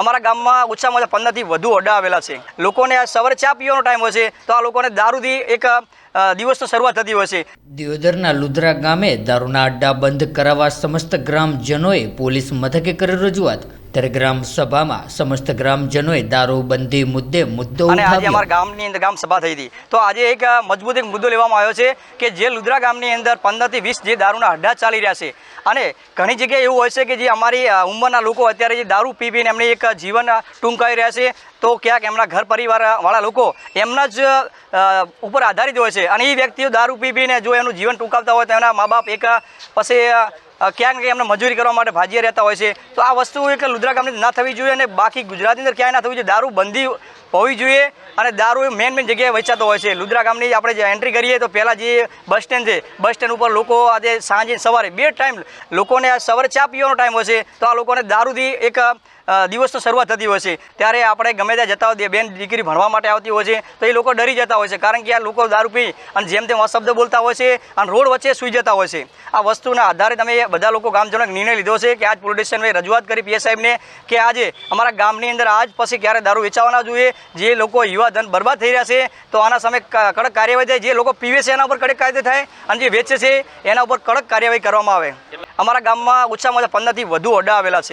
અમારા ગામમાં ઓછામાં ઓછા પંદરથી વધુ અડ્ડા આવેલા છે. લોકોને સવારે ચા પીવાનો ટાઈમ હોય છે, તો આ લોકોને દારૂથી એક દિવસની શરૂઆત થતી હોય છે. દિયોદરના લુધરા ગામે દારૂના અડ્ડા બંધ કરાવવા સમસ્ત ગ્રામજનોએ પોલીસ મથકે કરી રજૂઆત. ત્યારે ગ્રામ સભામાં સમસ્ત ગ્રામજનોએ દારૂબંધી મુદ્દે મુદ્દો અને આજે અમારા ગામની અંદર ગામ સભા થઈ હતી. તો આજે એક મજબૂત એક મુદ્દો લેવામાં આવ્યો છે કે જે લુદ્રા ગામની અંદર પંદરથી વીસ જે દારૂના અડ્ડા ચાલી રહ્યા છે. અને ઘણી જગ્યાએ એવું હોય છે કે જે અમારી ઉંમરના લોકો અત્યારે જે દારૂ પી પીને એમને એક જીવન ટૂંકાવી રહ્યા છે તો ક્યાંક એમના ઘર પરિવારવાળા લોકો એમના જ ઉપર આધારિત હોય છે. અને એ વ્યક્તિઓ દારૂ પી પીને જો એનું જીવન ટૂંકાવતા હોય તો એમના મા બાપ એક પછી ક્યાંક ને એમને મજૂરી કરવા માટે ભાજીયા રહેતા હોય છે. તો આ વસ્તુ એક લુદ્રા ગામની ના થવી જોઈએ અને બાકી ગુજરાતની અંદર ક્યાંય ના થવી જોઈએ. દારૂ બંધી હોવી જોઈએ અને દારૂ મેન મેન જગ્યાએ વેચાતો હોય છે. લુદ્રા ગામની આપણે જે એન્ટ્રી કરીએ તો પહેલાં જે બસ સ્ટેન્ડ છે, બસ સ્ટેન્ડ ઉપર લોકો આજે સાંજે સવારે બે ટાઈમ લોકોને સવારે ચા પીવાનો ટાઈમ હોય છે. તો આ લોકોને દારૂથી એક દિવસની શરૂઆત થતી હોય છે. ત્યારે આપણે ગમે ત્યાં જતા હોય બેન દીકરી ભણવા માટે આવતી હોય છે, તો એ લોકો ડરી જતા હોય છે. કારણ કે આ લોકો દારૂ પી અને જેમ તેમ અશબ્દ બોલતા હોય છે અને રોડ વચ્ચે સૂઈ જતા હોય છે. આ વસ્તુના આધારે તમે બધા લોકો ગામજનોએ નિર્ણય લીધો છે કે આજ પોલીસ સ્ટેશનને રજૂઆત કરી પીએ સાહેબને કે આજે અમારા ગામની અંદર આજ પછી ક્યારે દારૂ વેચાવાના જોઈએ. જે લોકો યુવા ધન બરબાદ થઈ રહ્યા છે, તો આના સામે કડક કાર્યવાહી થાય. જે લોકો પીવે છે, એના ઉપર કડક કાયદે થાય અને જે વેચે છે, એના ઉપર કડક કાર્યવાહી કરવામાં આવે. અમારા ગામમાં ઓછામાં ઓછા પંદરથી વધુ અડ્ડા આવેલા છે.